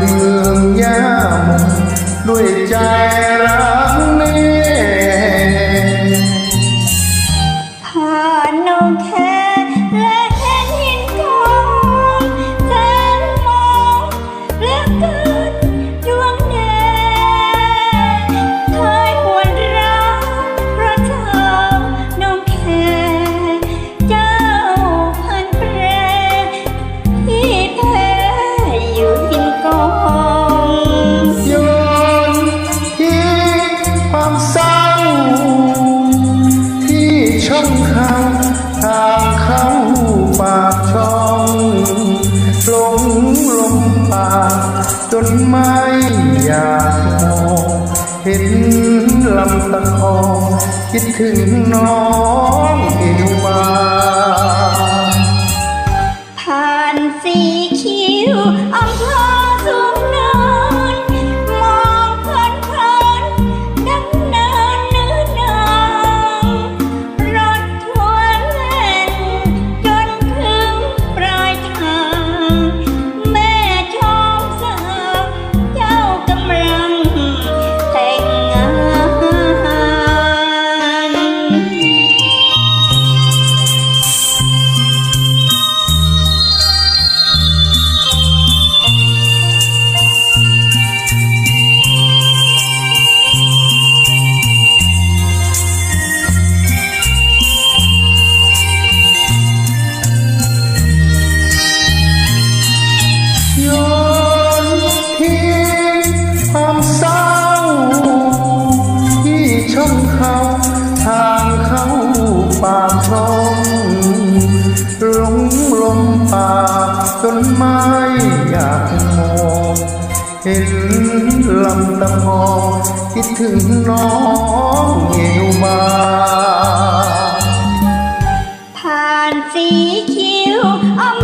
เมืองยามด้วยใจรักนี้ผ่านน้องแค่เละ หลงลมปาจนไม่อยากมองเห็นลำตะคองคิดถึงน้องเอวา จนไม่อยากมองเห็นลำตะพองคิดถึงน้องเอวบาผ่านสีคิ้วอม